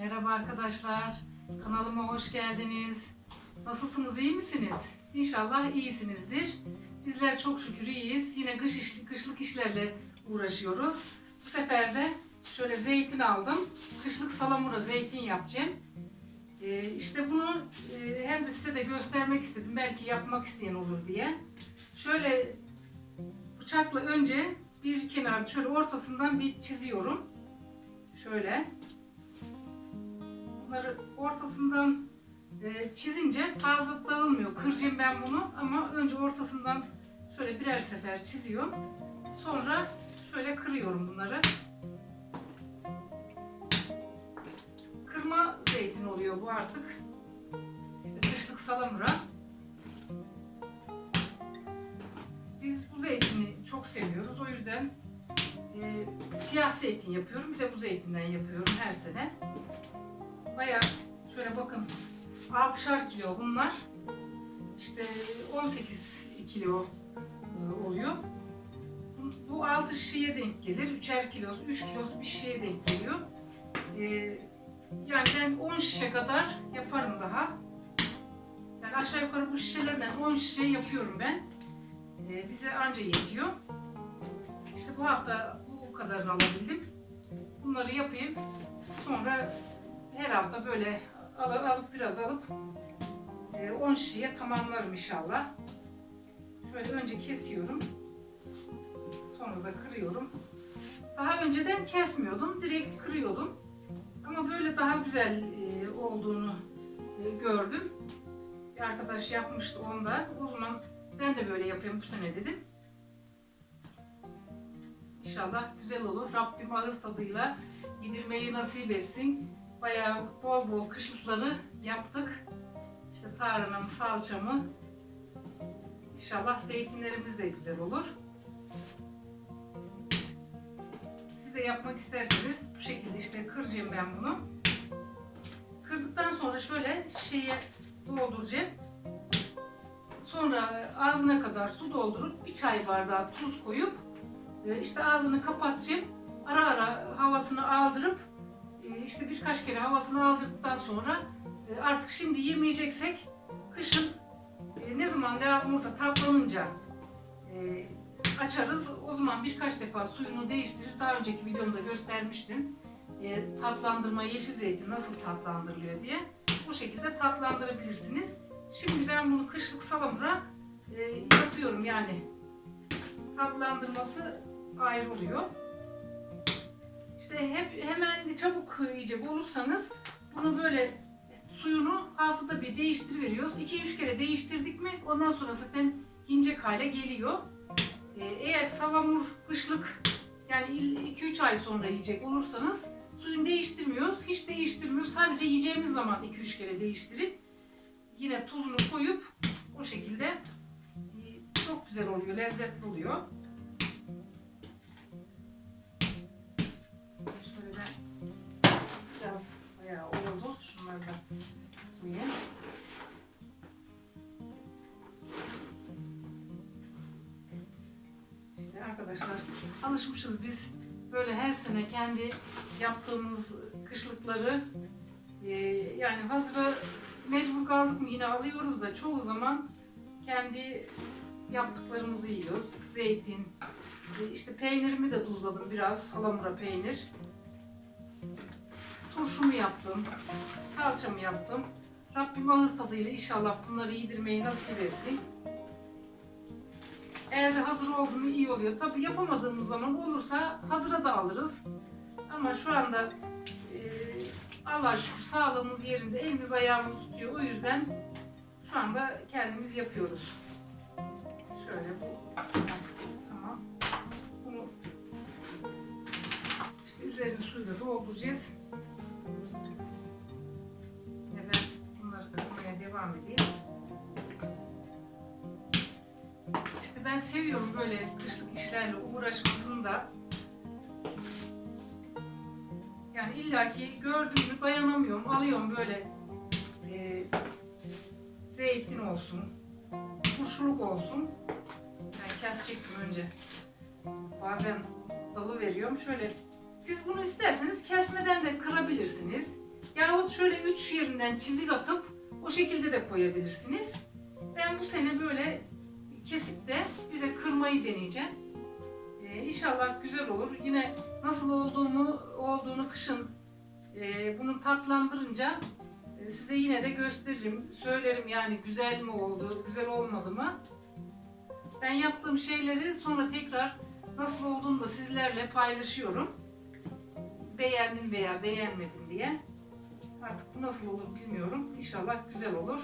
Merhaba arkadaşlar. Kanalıma hoş geldiniz. Nasılsınız, iyi misiniz? İnşallah iyisinizdir. Bizler çok şükür iyiyiz. Yine kış iş, kışlık işlerle uğraşıyoruz. Bu sefer de şöyle zeytin aldım. Kışlık salamura zeytin yapacağım. Ee, işte bunu e, hem de size de göstermek istedim. Belki yapmak isteyen olur diye. Şöyle bıçakla önce bir kenar şöyle ortasından bir çiziyorum. Şöyle. Bunları ortasından e, çizince fazla dağılmıyor. Kıracağım ben bunu ama önce ortasından şöyle birer sefer çiziyorum. Sonra şöyle kırıyorum bunları. Kırma zeytin oluyor bu artık. İşte kışlık salamura. Biz bu zeytini çok seviyoruz. O yüzden e, siyah zeytin yapıyorum. Bir de bu zeytinden yapıyorum her sene. Bayağı şöyle bakın 6'şar kilo bunlar. İşte 18 kilo e, oluyor. Bu- Bu 6 şişeye denk gelir. 3'er kilosu, 3 kilosu bir şişeye denk geliyor. E, yani ben 10 şişe kadar yaparım daha. Yani aşağı yukarı bu şişelerden 10 şişe yapıyorum ben. E, bize anca yetiyor. İşte bu hafta bu kadarını alabildim. Bunları yapayım. Sonra her hafta böyle al- alıp biraz alıp e, 10 şişeye tamamlarım inşallah. Şöyle önce kesiyorum. Sonra da kırıyorum. Daha önceden kesmiyordum. Direkt kırıyordum. Ama böyle daha güzel e, olduğunu e, gördüm. Bir arkadaş yapmıştı onda. O zaman ben de böyle yapayım bu sene dedim. İnşallah güzel olur. Rabbim ağız tadıyla yedirmeyi nasip etsin. Bayağı bol bol kışlıkları yaptık. İşte tarhanamı, salçamı. İnşallah zeytinlerimiz de güzel olur. Siz de yapmak isterseniz bu şekilde işte kıracağım ben bunu. Kırdıktan sonra şöyle şeye dolduracağım. Sonra ağzına kadar su doldurup bir çay bardağı tuz koyup e, işte ağzını kapatacağım. Ara ara havasını aldırıp işte birkaç kere havasını aldırdıktan sonra e, artık şimdi yemeyeceksek kışın e, ne zaman lazım olursa tatlanınca e, açarız. O zaman birkaç defa suyunu değiştirir. Daha önceki videomda göstermiştim. E, tatlandırma yeşil zeytin nasıl tatlandırılıyor diye. Bu şekilde tatlandırabilirsiniz. Şimdi ben bunu kışlık salamura yapıyorum yani. Tatlandırması ayrı oluyor. İşte hep hemen çabuk yiyecek olursanız bunu böyle suyunu altıda bir değiştiriveriyoruz. 2-3 kere değiştirdik mi ondan sonra zaten inecek hale geliyor. Ee, eğer salamur kışlık yani 2-3 ay sonra yiyecek olursanız suyunu değiştirmiyoruz. Hiç değiştirmiyoruz. Sadece yiyeceğimiz zaman 2-3 kere değiştirip yine tuzunu koyup o şekilde e, çok güzel oluyor, lezzetli oluyor. Biraz bayağı oldu. Şunları da koyayım. İşte arkadaşlar alışmışız biz böyle her sene kendi yaptığımız kışlıkları e, yani hazıra mecbur kaldık mı yine alıyoruz da çoğu zaman kendi yaptıklarımızı yiyoruz. Zeytin, e, işte peynirimi de tuzladım biraz, salamura peynir. Turşumu yaptım, salçamı yaptım. Rabbim ağız tadıyla inşallah bunları yedirmeyi nasip etsin. Evde hazır oldu mu iyi oluyor. Tabi yapamadığımız zaman olursa hazıra da alırız. Ama şu anda e, Allah'a şükür sağlığımız yerinde, elimiz ayağımız tutuyor. O yüzden şu anda kendimiz yapıyoruz. Şöyle bu. Tamam. Bunu işte üzerini suyla dolduracağız. Devam edeyim. İşte ben seviyorum böyle kışlık işlerle uğraşmasını da. Yani illaki gördüğümü dayanamıyorum. Alıyorum böyle e, zeytin olsun, turşuluk olsun. Ben kesecektim önce. Bazen dalı veriyorum. Şöyle siz bunu isterseniz kesmeden de kırabilirsiniz. Yahut şöyle üç yerinden çizik atıp o şekilde de koyabilirsiniz. Ben bu sene böyle kesip de bir de kırmayı deneyeceğim. Ee, inşallah güzel olur. Yine nasıl olduğumu olduğunu kışın e, bunu tatlandırınca e, size yine de gösteririm. Söylerim yani güzel mi oldu, güzel olmadı mı? Ben yaptığım şeyleri sonra tekrar nasıl olduğunu da sizlerle paylaşıyorum. Beğendim veya beğenmedim diye. Artık bu nasıl olur bilmiyorum. İnşallah güzel olur.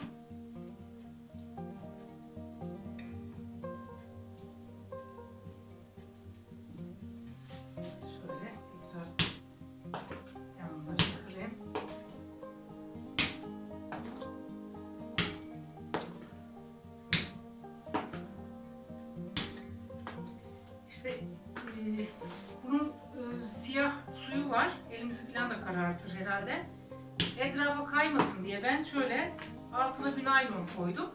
İşte e, bunun e, siyah suyu var. Elimizi falan da karartır herhalde. Ben şöyle altına bir naylon koydum.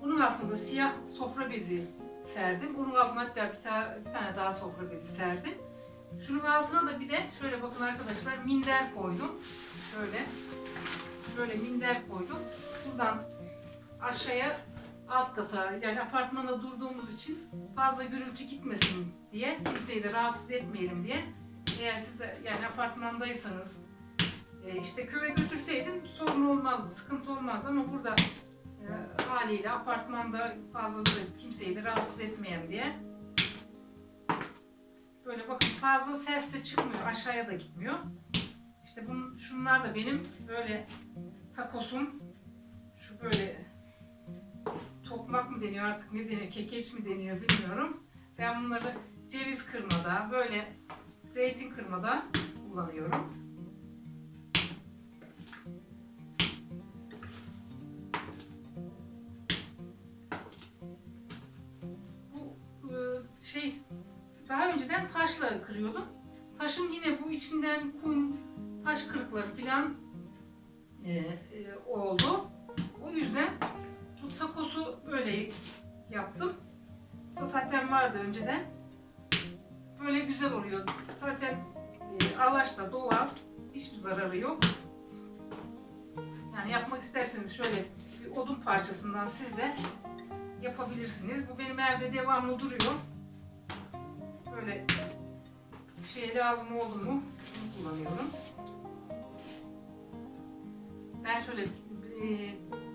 Bunun altında siyah sofra bezi serdim. Bunun altına hatta bir, ta- bir tane daha sofra bezi serdim. Şunun altına da bir de şöyle bakın arkadaşlar minder koydum. Şöyle. Şöyle minder koydum. Buradan aşağıya alt kata yani apartmanda durduğumuz için fazla gürültü gitmesin diye kimseyi de rahatsız etmeyelim diye eğer siz de yani apartmandaysanız e, işte köye götürseydim sorun olmazdı, sıkıntı olmazdı ama burada e, haliyle apartmanda fazla da kimseyi de rahatsız etmeyen diye böyle bakın fazla ses de çıkmıyor, aşağıya da gitmiyor. İşte bunun, şunlar da benim böyle takosum. Şu böyle tokmak mı deniyor artık ne deniyor, kekeç mi deniyor bilmiyorum. Ben bunları ceviz kırmada, böyle zeytin kırmada kullanıyorum. Şey daha önceden taşla kırıyordum. Taşın yine bu içinden kum, taş kırıkları falan e, e, oldu. O yüzden bu takosu böyle yaptım. Bu zaten vardı önceden. Böyle güzel oluyor. Zaten e, alaş da doğal. Hiçbir zararı yok. Yani yapmak isterseniz şöyle bir odun parçasından siz de yapabilirsiniz. Bu benim evde devamlı duruyor. Böyle şeye lazım oldu mu bunu kullanıyorum. Ben şöyle e,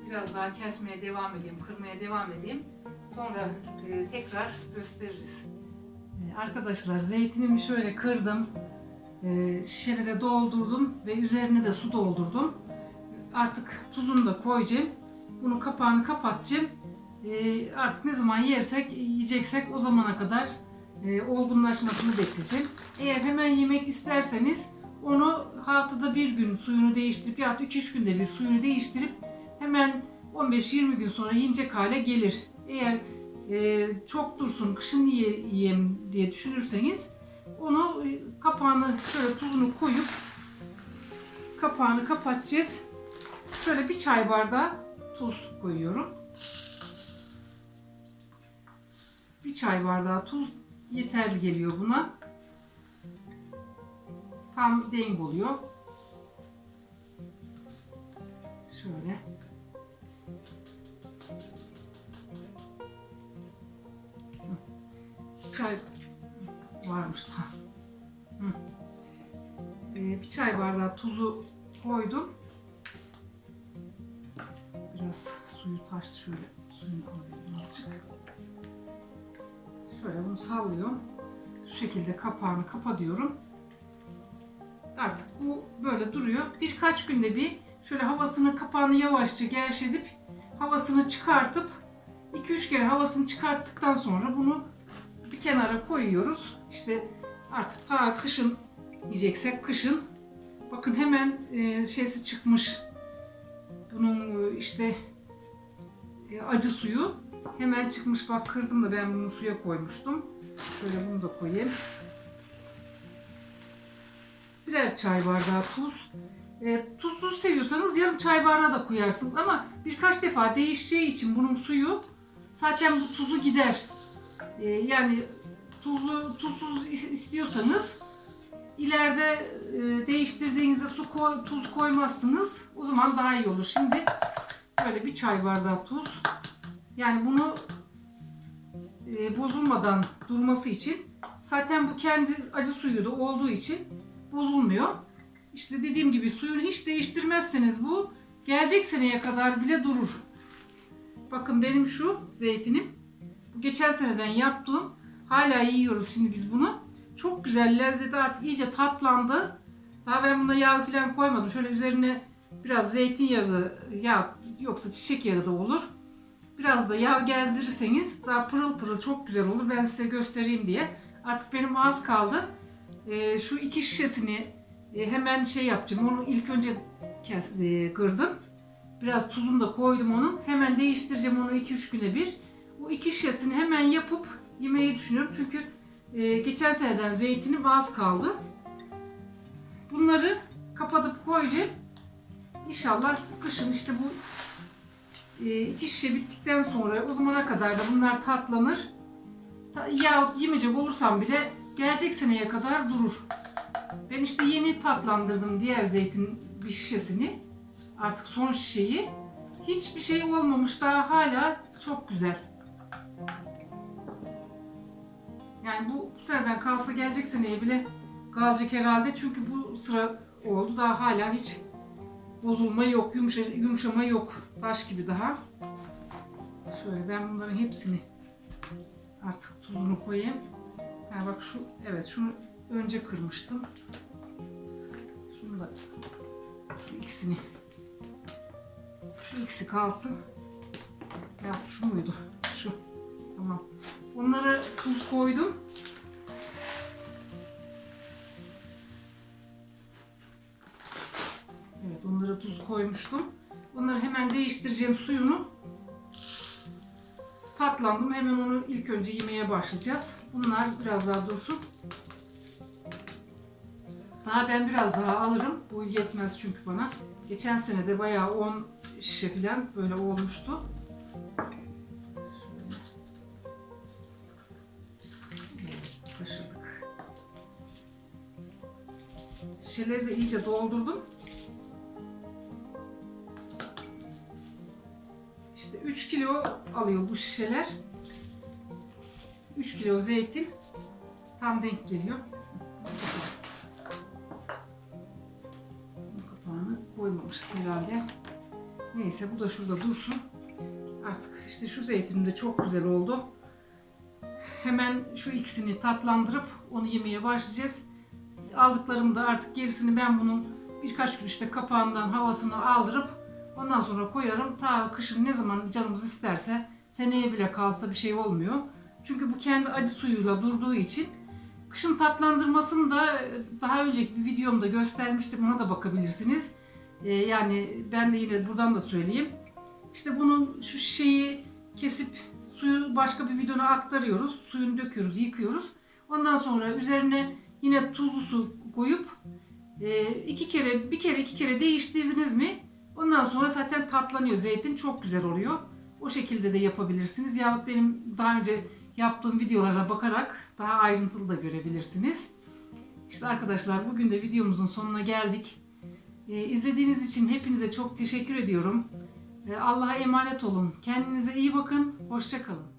biraz daha kesmeye devam edeyim, kırmaya devam edeyim. Sonra e, tekrar gösteririz. E, Arkadaşlar zeytinimi şöyle kırdım. Şişelere doldurdum ve üzerine de su doldurdum. Artık tuzunu da koyacağım. Bunun kapağını kapatacağım. Artık ne zaman yersek, yiyeceksek o zamana kadar e, olgunlaşmasını bekleyeceğim. Eğer hemen yemek isterseniz onu haftada bir gün suyunu değiştirip ya 2-3 günde bir suyunu değiştirip hemen 15-20 gün sonra yiyecek hale gelir. Eğer e, çok dursun kışın yiye, yiyeyim diye düşünürseniz onu e, kapağını şöyle tuzunu koyup kapağını kapatacağız. Şöyle bir çay bardağı tuz koyuyorum. Bir çay bardağı tuz yeterli geliyor buna. Tam denk oluyor. Şöyle. Çay varmış da. Ee, bir çay bardağı tuzu koydum. Biraz suyu taştı şöyle suyunu alayım azıcık. Şöyle bunu sallıyorum. Şu şekilde kapağını kapatıyorum. Artık bu böyle duruyor. Birkaç günde bir şöyle havasını kapağını yavaşça gevşetip havasını çıkartıp 2-3 kere havasını çıkarttıktan sonra bunu bir kenara koyuyoruz. İşte artık ta kışın yiyeceksek kışın bakın hemen e, şeysi çıkmış. Bunun e, işte e, acı suyu hemen çıkmış. Bak kırdım da ben bunu suya koymuştum. Şöyle bunu da koyayım. Birer çay bardağı tuz. E, tuzsuz seviyorsanız yarım çay bardağı da koyarsınız ama birkaç defa değişeceği için bunun suyu zaten bu tuzu gider. E, yani tuzlu tuzsuz is- istiyorsanız ileride e, değiştirdiğinizde su koy, tuz koymazsınız. O zaman daha iyi olur. Şimdi böyle bir çay bardağı tuz. Yani bunu e, bozulmadan durması için zaten bu kendi acı suyu da olduğu için bozulmuyor. İşte dediğim gibi suyunu hiç değiştirmezseniz bu gelecek seneye kadar bile durur. Bakın benim şu zeytinim. Bu geçen seneden yaptığım. Hala yiyoruz şimdi biz bunu. Çok güzel lezzeti artık iyice tatlandı. Daha ben buna yağ falan koymadım. Şöyle üzerine biraz zeytinyağı, yağ yoksa çiçek yağı da olur. Biraz da yağ gezdirirseniz daha pırıl pırıl çok güzel olur. Ben size göstereyim diye. Artık benim az kaldı. Ee, şu iki şişesini e, hemen şey yapacağım. Onu ilk önce kes, e, kırdım. Biraz tuzunu da koydum onun. Hemen değiştireceğim onu 2-3 güne bir. Bu iki şişesini hemen yapıp yemeyi düşünüyorum. Çünkü e, geçen seneden zeytinim az kaldı. Bunları kapatıp koyacağım. İnşallah kışın işte bu e, iki şişe bittikten sonra o zamana kadar da bunlar tatlanır. Ta, ya yemeyecek olursam bile gelecek seneye kadar durur. Ben işte yeni tatlandırdım diğer zeytin bir şişesini. Artık son şişeyi. Hiçbir şey olmamış daha hala çok güzel. Yani bu, bu seneden kalsa gelecek seneye bile kalacak herhalde. Çünkü bu sıra oldu daha hala hiç bozulma yok, yumuşa, yumuşama yok. Taş gibi daha. Şöyle ben bunların hepsini artık tuzunu koyayım. Ha bak şu evet şunu önce kırmıştım. Şunu da şu ikisini şu ikisi kalsın. Ya şu muydu? Şu. Tamam. Onlara tuz koydum. Koymuştum. Onları hemen değiştireceğim suyunu. Tatlandım. Hemen onu ilk önce yemeye başlayacağız. Bunlar biraz daha dursun. Daha ben biraz daha alırım. Bu yetmez çünkü bana. Geçen sene de bayağı 10 şişe falan böyle olmuştu. Şöyle. Evet, taşıdık. Şişeleri de iyice doldurdum. 3 kilo alıyor bu şişeler. 3 kilo zeytin tam denk geliyor. Kapağını koymamışız herhalde. Neyse bu da şurada dursun. Artık işte şu zeytinim de çok güzel oldu. Hemen şu ikisini tatlandırıp onu yemeye başlayacağız. Aldıklarım da artık gerisini ben bunun birkaç gün işte kapağından havasını aldırıp ondan sonra koyarım. Ta kışın ne zaman canımız isterse seneye bile kalsa bir şey olmuyor. Çünkü bu kendi acı suyuyla durduğu için Kışın tatlandırmasını da daha önceki bir videomda göstermiştim. Ona da bakabilirsiniz. Ee, yani ben de yine buradan da söyleyeyim. İşte bunu şu şişeyi kesip suyu başka bir videona aktarıyoruz. Suyunu döküyoruz, yıkıyoruz. Ondan sonra üzerine yine tuzlu su koyup e, iki kere, bir kere iki kere değiştirdiniz mi? Ondan sonra zaten tatlanıyor. Zeytin çok güzel oluyor. O şekilde de yapabilirsiniz. Yahut benim daha önce yaptığım videolara bakarak daha ayrıntılı da görebilirsiniz. İşte arkadaşlar bugün de videomuzun sonuna geldik. Ee, izlediğiniz için hepinize çok teşekkür ediyorum. Ee, Allah'a emanet olun. Kendinize iyi bakın. Hoşçakalın.